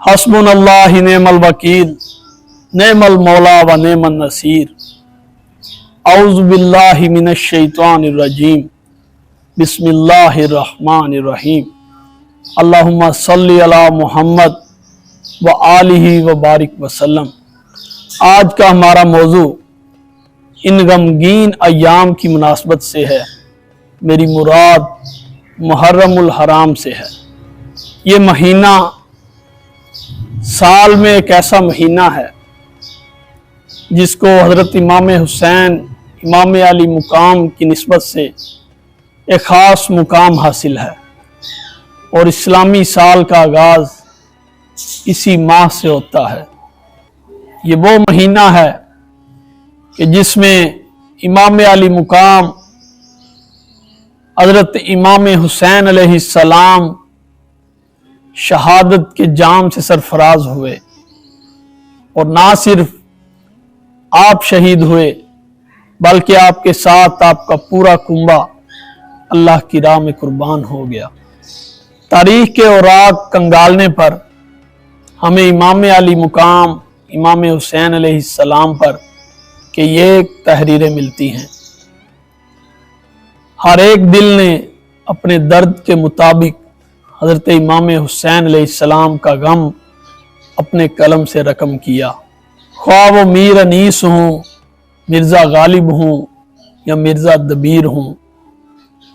حسبن اللہ نعم الوکیل، نعم المولا و نعم النصیر. اعوذ باللہ من الشیطان الرجیم، بسم اللہ الرحمن الرحیم. اللہم صلی علی محمد و آلہ و بارک وسلم. آج کا ہمارا موضوع ان غمگین ایام کی مناسبت سے ہے، میری مراد محرم الحرام سے ہے. یہ مہینہ سال میں ایک ایسا مہینہ ہے جس کو حضرت امام حسین، امام علی مقام کی نسبت سے ایک خاص مقام حاصل ہے اور اسلامی سال کا آغاز اسی ماہ سے ہوتا ہے۔ یہ وہ مہینہ ہے کہ جس میں امام علی مقام حضرت امام حسین علیہ السلام شہادت کے جام سے سرفراز ہوئے اور نہ صرف آپ شہید ہوئے، بلکہ آپ کے ساتھ آپ کا پورا کنبہ اللہ کی راہ میں قربان ہو گیا۔ تاریخ کے اوراق کنگالنے پر ہمیں امام علی مقام، امام حسین علیہ السلام پر کہ یہ تحریریں ملتی ہیں۔ ہر ایک دل نے اپنے درد کے مطابق حضرت امام حسین علیہ السلام کا غم اپنے قلم سے رقم کیا۔ خواہ وہ میر انیس ہوں، مرزا غالب ہوں یا مرزا دبیر ہوں۔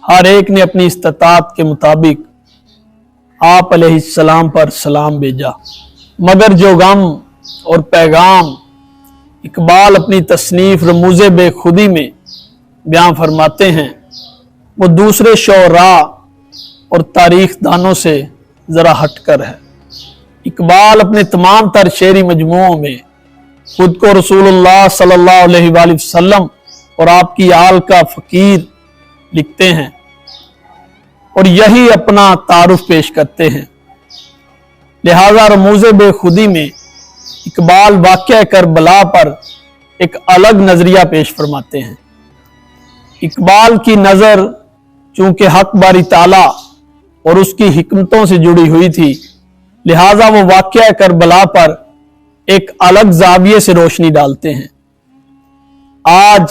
ہر ایک نے اپنی استطاعت کے مطابق آپ علیہ السلام پر سلام بھیجا۔ مگر جو غم اور پیغام اقبال اپنی تصنیف رموز بے خودی میں بیان فرماتے ہیں، وہ دوسرے شعراء اور تاریخ دانوں سے ذرا ہٹ کر ہے۔ اقبال اپنے تمام تر شعری مجموعوں میں خود کو رسول اللہ صلی اللہ علیہ وآلہ وسلم اور آپ کی آل کا فقیر لکھتے ہیں اور یہی اپنا تعارف پیش کرتے ہیں۔ لہذا رموز بے خودی میں اقبال واقعہ کربلا پر ایک الگ نظریہ پیش فرماتے ہیں۔ اقبال کی نظر چونکہ حق باری تعالی اور اس کی حکمتوں سے جڑی ہوئی تھی۔ لہٰذا وہ واقعہ کربلا پر ایک الگ زاویے سے روشنی ڈالتے ہیں۔ آج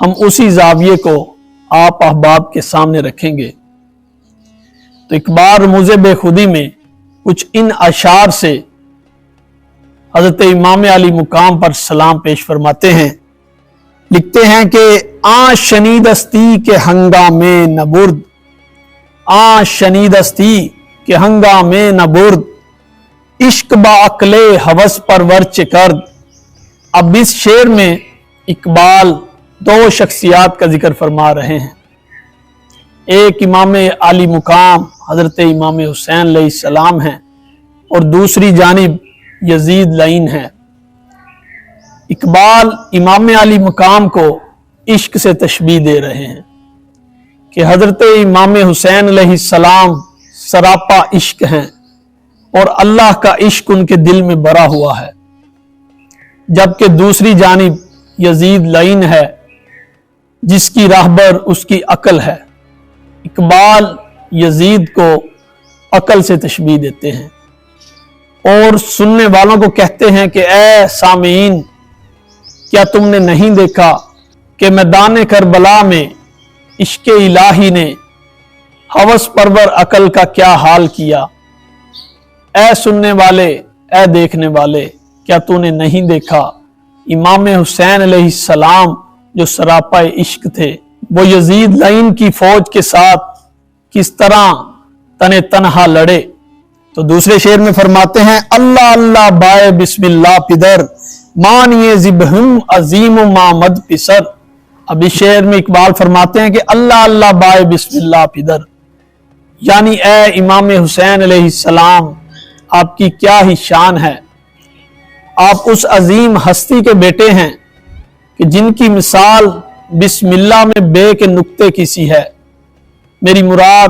ہم اسی زاویے کو آپ احباب کے سامنے رکھیں گے۔ تو اقبال رموز بے خودی میں کچھ ان اشعار سے حضرت امام علی مقام پر سلام پیش فرماتے ہیں۔ لکھتے ہیں کہ آ شنیدستی کے ہنگامے نبرد آ شنیدستی کے ہنگامے نبرد، عشق با عقلے حوث پر ورچ کرد۔ اب اس شعر میں اقبال دو شخصیات کا ذکر فرما رہے ہیں۔ ایک امام علی مقام، حضرت امام حسین علیہ السلام ہیں، اور دوسری جانب یزید لعین ہے اقبال امام علی مقام کو عشق سے تشبیح دے رہے ہیں۔ کہ حضرت امام حسین علیہ السلام سراپا عشق ہیں اور اللہ کا عشق ان کے دل میں بڑا ہوا ہے۔ جبکہ دوسری جانب یزید لعین ہے، جس کی راہبر اس کی عقل ہے۔ اقبال یزید کو عقل سے تشبیح دیتے ہیں۔ اور سننے والوں کو کہتے ہیں کہ اے سامعین، کیا تم نے نہیں دیکھا کہ میدان کربلا میں عشق الہی نے حوث پرور عقل کا کیا حال کیا؟ اے سننے والے، اے دیکھنے والے، کیا تو نے نہیں دیکھا؟ امام حسین علیہ السلام جو سراپا عشق تھے، وہ یزید لائن کی فوج کے ساتھ کس طرح تن تنہا لڑے؟ تو دوسرے شعر میں فرماتے ہیں، اللہ اللہ بائے بسم اللہ پدر، مانیے زبہم عظیم و مامد پسر۔ اب اس شعر میں اقبال فرماتے ہیں کہ اللہ اللہ بائے بسم اللہ پدر یعنی اے امام حسین علیہ السلام، آپ کی کیا ہی شان ہے۔ آپ اس عظیم ہستی کے بیٹے ہیں کہ جن کی مثال بسم اللہ میں بے کے نقطے کی سی ہے۔ میری مراد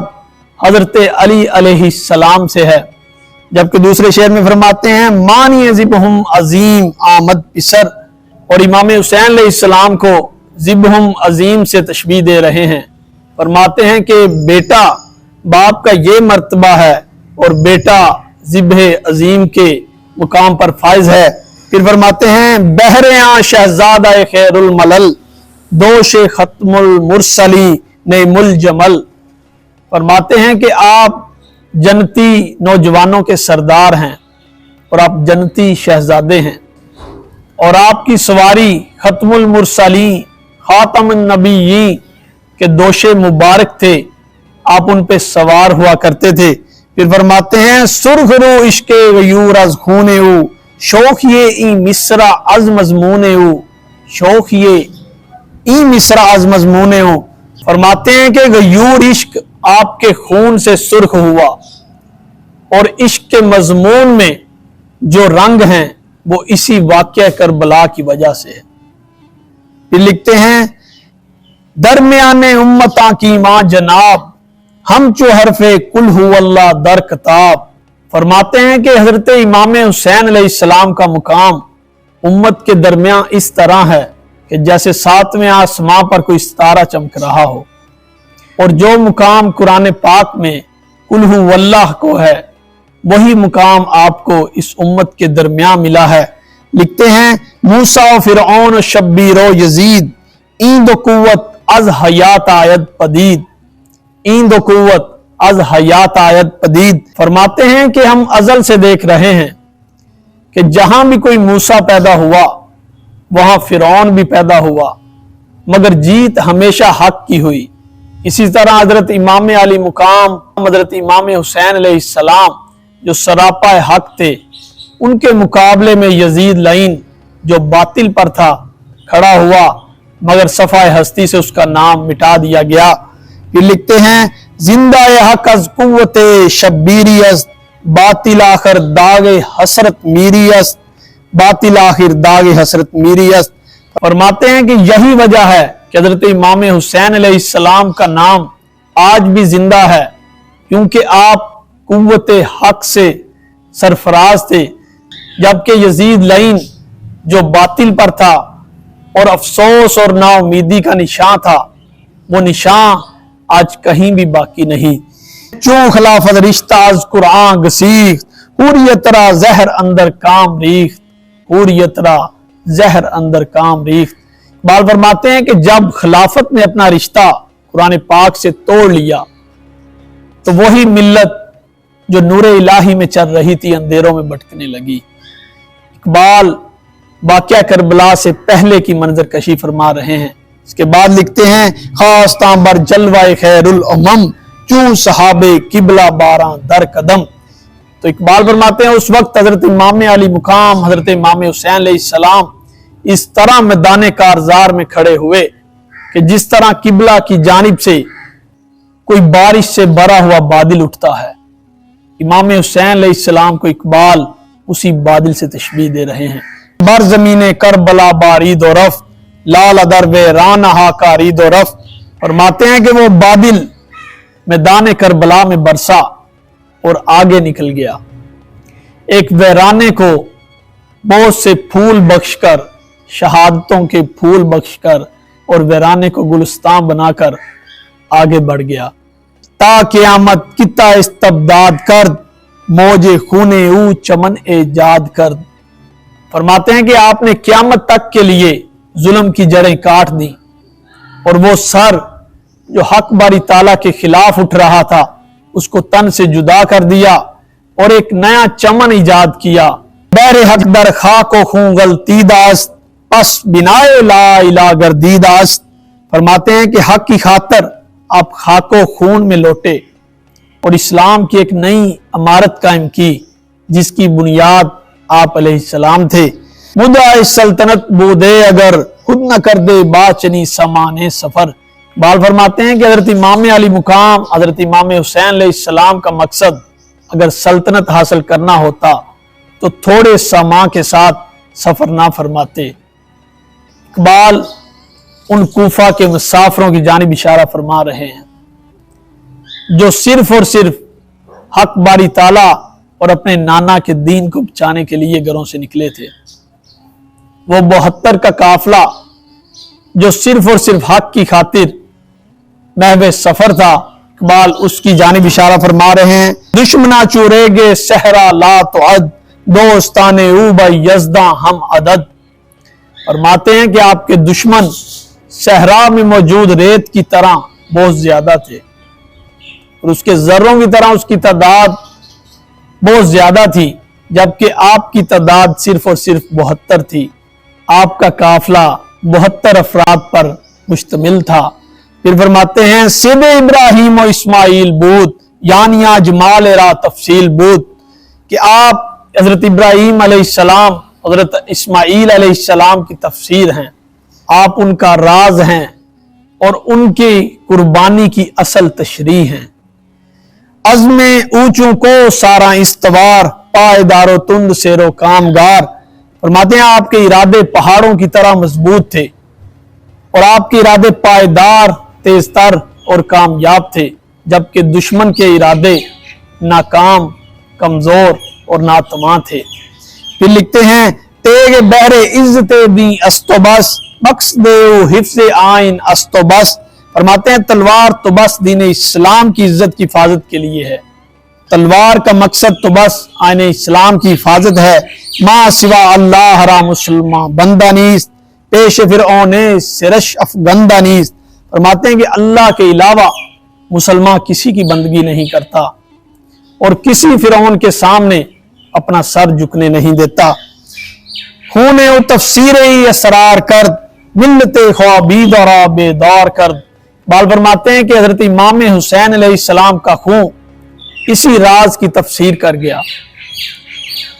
حضرت علی علیہ السلام سے ہے۔ جبکہ دوسرے شعر میں فرماتے ہیں، مانی زبہم عظیم آمد پسر۔ اور امام حسین علیہ السلام کو زبہم عظیم سے تشبیح دے رہے ہیں۔ فرماتے ہیں کہ بیٹا باپ کا یہ مرتبہ ہے اور بیٹا ذبح عظیم کے مقام پر فائز ہے۔ پھر فرماتے ہیں بہریاں شہزادہ خیر الملل دوش ختم المرسلی نعم الجمل فرماتے ہیں کہ آپ جنتی نوجوانوں کے سردار ہیں اور آپ جنتی شہزادے ہیں۔ اور آپ کی سواری ختم المرسلین خاتم النبیین کے دوشے مبارک تھے، آپ ان پہ سوار ہوا کرتے تھے۔ پھر فرماتے ہیں، سرخ رو عشق غیور از خون او شوق یہ ای مصرا از مضمون او۔ شوق یہ ای مصرا از مضمون او۔ فرماتے ہیں کہ غیور عشق آپ کے خون سے سرخ ہوا۔ اور عشق کے مضمون میں جو رنگ ہیں، وہ اسی واقعہ کربلا کی وجہ سے ہے پھر لکھتے ہیں، درمیان امتاں کی ماں جناب، ہم چو حرف کل ہو اللہ در کتاب۔ فرماتے ہیں کہ حضرت امام حسین علیہ السلام کا مقام امت کے درمیان اس طرح ہے کہ جیسے ساتویں آسماں پر کوئی ستارہ چمک رہا ہو۔ اور جو مقام قرآن پاک میں کل ہو اللہ کو ہے، وہی مقام آپ کو اس امت کے درمیان ملا ہے۔ لکھتے ہیں موسا و فرعون و شبیر و یزید، ایند و قوت از حیات آیت پدید۔ ایند و قوت از حیات آیت پدید۔ فرماتے ہیں کہ ہم ازل سے دیکھ رہے ہیں کہ جہاں بھی کوئی موسا پیدا ہوا، وہاں فرعون بھی پیدا ہوا۔ مگر جیت ہمیشہ حق کی ہوئی۔ اسی طرح حضرت امام علی مقام، حضرت امام حسین علیہ السلام جو سراپا حق تھے ان کے مقابلے میں یزید لائن جو باطل پر تھا، کھڑا ہوا، مگر صفحہ ہستی سے اس کا نام مٹا دیا گیا۔ پھر لکھتے ہیں، زندہ حق از قوت شبیری است، باطل آخر داغ حسرت میری است، باطل آخر داغ حسرت میری است۔ فرماتے ہیں کہ یہی وجہ ہے کہ حضرت امام حسین علیہ السلام کا نام آج بھی زندہ ہے، کیونکہ آپ قوت حق سے سرفراز تھے۔ جبکہ یزید لائن جو باطل پر تھا اور افسوس اور نا امیدی کا نشان تھا، وہ نشان آج کہیں بھی باقی نہیں۔ چون خلافت رشتہ از قرآن گسیخ پوری زہر اندر کام ریخت۔ پوری زہر اندر کام ریخت۔ بال فرماتے ہیں کہ جب خلافت نے اپنا رشتہ قرآن پاک سے توڑ لیا، تو وہی ملت جو نور الہی میں چل رہی تھی، اندھیروں میں بٹکنے لگی۔ اقبال واقعہ کربلا سے پہلے کی منظر کشی فرما رہے ہیں۔ اس کے بعد لکھتے ہیں، خاص تامبر جلوہ خیر الامم چون صحاب قبلہ باران در قدم۔ تو اقبال فرماتے ہیں، اس وقت حضرت امام علی مقام، حضرت امام حسین علیہ السلام اس طرح میدان کارزار میں کھڑے ہوئے کہ جس طرح قبلہ کی جانب سے کوئی بارش سے بھرا ہوا بادل اٹھتا ہے۔ امام حسین علیہ السلام کو اقبال اسی بادل سے تشبیح دے رہے ہیں۔ بر زمین کربلا بارید و رف لال ادر رانہا کارید و رف فرماتے ہیں کہ وہ بادل میدان کربلا میں برسا اور آگے نکل گیا۔ ایک ویرانے کو بہت سے پھول بخش کر، شہادتوں کے پھول بخش کر اور ویرانے کو گلستان بنا کر آگے بڑھ گیا۔ تا قیامت کتا استبداد کرد۔ موج خون او چمن ایجاد کرد فرماتے ہیں کہ آپ نے قیامت تک کے لیے ظلم کی جڑیں کاٹ دی اور وہ سر جو حق باری تعالیٰ کے خلاف اٹھ رہا تھا، اس کو تن سے جدا کر دیا اور ایک نیا چمن ایجاد کیا۔ بیر حق در خاک و خون غلطی داست، پس بنائے لا الہ گردی داست۔ فرماتے ہیں کہ حق کی خاطر آپ خاک و خون میں لوٹے۔ اور اسلام کی ایک نئی عمارت قائم کی، جس کی بنیاد آپ علیہ السلام تھے۔ مدعا سلطنت بودے اگر خود نہ کر دے باچنی سمان سفر۔ بال فرماتے ہیں کہ حضرت امام علی مقام، حضرت امام حسین علیہ السلام کا مقصد اگر سلطنت حاصل کرنا ہوتا تو تھوڑے سما کے ساتھ سفر نہ فرماتے۔ اقبال ان کوفہ کے مسافروں کی جانب اشارہ فرما رہے ہیں۔ جو صرف اور صرف حق باری تعالی اور اپنے نانا کے دین کو بچانے کے لیے گھروں سے نکلے تھے، وہ بہتر کا قافلہ جو صرف اور صرف حق کی خاطر محو سفر تھا، اقبال اس کی جانب اشارہ فرما رہے ہیں۔ دشمنا چورے گے، صحرا لا تو عد دوستان اوبا یزداں ہم عدد۔ فرماتے ہیں کہ آپ کے دشمن صحرا میں موجود ریت کی طرح بہت زیادہ تھے۔ اور اس کے ذروں کی طرح اس کی تعداد بہت زیادہ تھی، جبکہ آپ کی تعداد صرف اور صرف بہتر تھی۔ آپ کا قافلہ بہتر افراد پر مشتمل تھا۔ پھر فرماتے ہیں، سب ابراہیم و اسماعیل بود یعنی اجمال را تفصیل بود کہ آپ حضرت ابراہیم علیہ السلام، حضرت اسماعیل علیہ السلام کی تفسیر ہیں۔ آپ ان کا راز ہیں اور ان کی قربانی کی اصل تشریح ہیں۔ عزم اونچوں کو سارا استوار پائیدار و تند سیر و کامگار۔ فرماتے ہیں، آپ کے ارادے پہاڑوں کی طرح مضبوط تھے اور آپ کے ارادے پائیدار تیز تر اور کامیاب تھے، جبکہ دشمن کے ارادے ناکام، کمزور اور ناتواں تھے۔ پھر لکھتے ہیں تیگ بہر عزت بھی استوبس مقصد حفظ آئین استوبس فرماتے ہیں، تلوار تو بس دین اسلام کی عزت کی حفاظت کے لیے ہے۔ تلوار کا مقصد تو بس آئین اسلام کی حفاظت ہے۔ ما سوا اللہ ہرا مسلمان، بندہ نیست۔ پیش فرعون سرش افغندہ نیست۔ فرماتے ہیں کہ اللہ کے علاوہ مسلمان کسی کی بندگی نہیں کرتا۔ اور کسی فرعون کے سامنے اپنا سر جھکنے نہیں دیتا۔ خون و تفسیر اسرار کرد، ملت خوابید اور بیدار کرد۔ بال فرماتے ہیں کہ حضرت امام حسین علیہ السلام کا خون اسی راز کی تفسیر کر گیا۔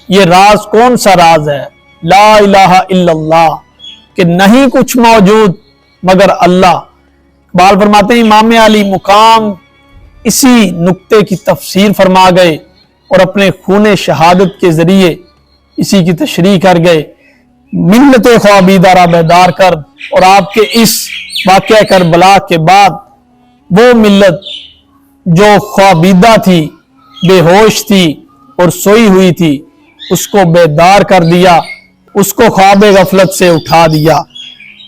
یہ راز کون سا راز ہے؟ لا الہ الا اللہ، کہ نہیں کچھ موجود مگر اللہ۔ بال فرماتے ہیں امام علی مقام اسی نقطے کی تفسیر فرما گئے اور اپنے خون شہادت کے ذریعے اسی کی تشریح کر گئے۔ ملت خوابیدہ بیدار کر اور آپ کے اس واقعہ کربلا کے بعد وہ ملت جو خوابیدہ تھی، بے ہوش تھی اور سوئی ہوئی تھی، اس کو بیدار کر دیا، اس کو خواب غفلت سے اٹھا دیا۔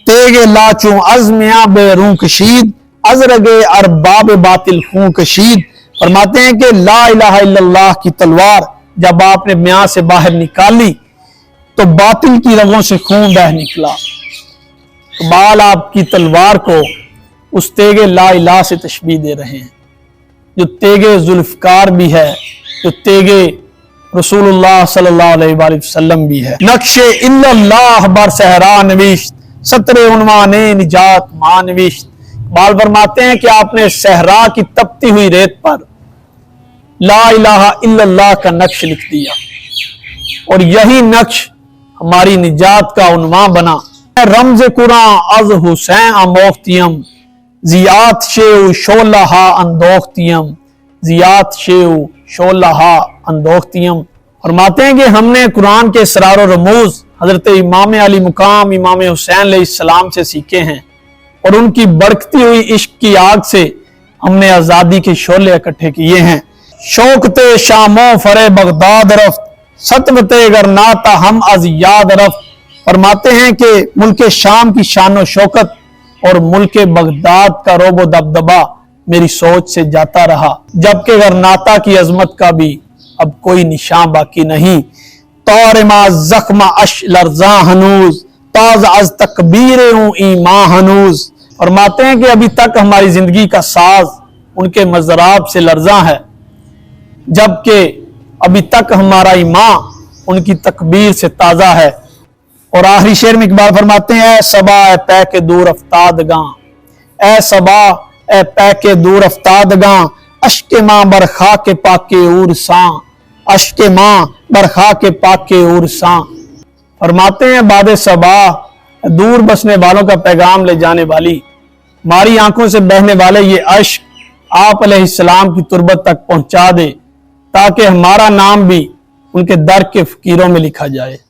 تیگ لاچوں ازمیاں بے روح کشید، ازرگ ارباب باطل خون کشید۔ فرماتے ہیں کہ لا الہ الا اللہ کی تلوار جب آپ نے میاں سے باہر نکالی تو باطل کی رگوں سے خون بہ نکلا۔ بال آپ کی تلوار کو اس تیگ لا الہ سے تشبیح دے رہے ہیں۔ جو تیگ ذوالفقار بھی ہے، جو تیگ رسول اللہ صلی اللہ علیہ وآلہ وسلم بھی ہے۔ نقش اللہ بر صحرا نویشت ستر عنوان نجات ماں نویشت بال فرماتے ہیں کہ آپ نے صحرا کی تپتی ہوئی ریت پر لا الہ الا اللہ کا نقش لکھ دیا۔ اور یہی نقش ہماری نجات کا عنوان بنا۔ رمز قرآن از حسین اموختیم زیات شیو شولہا اندوختیم زیات شیو شولہا اندوختیم۔ فرماتے ہیں کہ ہم نے قرآن کے سرار و رموز حضرت امام علی مقام، امام حسین علیہ السلام سے سیکھے ہیں اور ان کی بڑکتی ہوئی عشق کی آگ سے ہم نے آزادی کے شعلے اکٹھے کیے ہیں۔ شوق شامو فرے بغداد رفت، ستوتے اگر ناتا ہم از یاد رفت فرماتے ہیں کہ ملک شام کی شان و شوکت اور ملک بغداد کا روب و دبدبا میری سوچ سے جاتا رہا۔ جبکہ اگر ناتا کی عظمت کا بھی اب کوئی نشان باقی نہیں۔ طور ما زخم اش لرزاں ہنوز تاز از تکبیر ہوں ایمان ہنوز فرماتے ہیں کہ ابھی تک ہماری زندگی کا ساز ان کے مذراب سے لرزاں ہے۔ جبکہ ابھی تک ہمارا ایمان ان کی تکبیر سے تازہ ہے۔ اور آخری شعر میں اقبال فرماتے ہیں، اے صبا، اے پے کے دور افتاد گاں۔ اے صبا، اے پے کے دور افتاد گاں۔ اشک ماں برخا کے پاکے اور ساں۔ اشک ماں برخا کے پاکے اور ساں۔ فرماتے ہیں باد صبا، دور بسنے والوں کا پیغام لے جانے والی۔ ہماری آنکھوں سے بہنے والے یہ اشک آپ علیہ السلام کی تربت تک پہنچا دے، تاکہ ہمارا نام بھی ان کے در کے فقیروں میں لکھا جائے۔